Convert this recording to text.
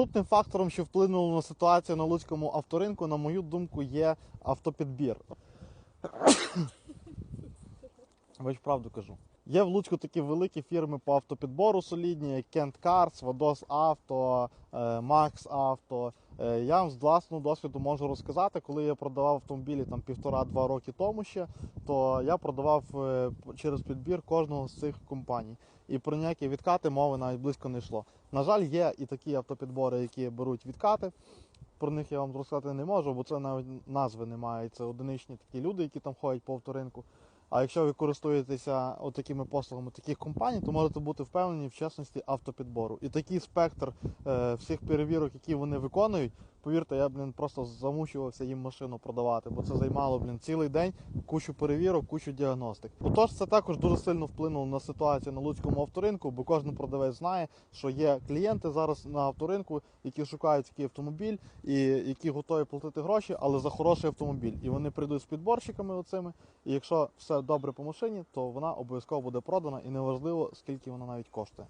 Наступним фактором, що вплинуло на ситуацію на луцькому авторинку, на мою думку, є автопідбір. Ви ж правду кажу. Є в Луцьку такі великі фірми по автопідбору солідні, як Kent Cars, Vados Auto, е, Max Auto. Е, Я вам з власного досвіду можу розказати, коли я продавав автомобілі там півтора-два роки тому ще, то я продавав е, через підбір кожного з цих компаній. І про ніякі відкати мови навіть близько не йшло. На жаль, є і такі автопідбори, які беруть відкати. Про них я вам розказати не можу, бо це навіть назви немає. Це одиничні такі люди, які там ходять по авторинку. А якщо ви користуєтеся такими послугами таких компаній, то можете бути впевнені в чесності автопідбору. І такий спектр е, всіх перевірок, які вони виконують, повірте, я блін просто замучувався їм машину продавати, бо це займало блін цілий день кучу перевірок, кучу діагностик. Отож, це також дуже сильно вплинуло на ситуацію на луцькому авторинку, бо кожен продавець знає, що є клієнти зараз на авторинку, які шукають такий автомобіль і які готові платити гроші, але за хороший автомобіль. І вони прийдуть з підборщиками оцими. І якщо все добре по машині, то вона обов'язково буде продана, і неважливо скільки вона навіть коштує.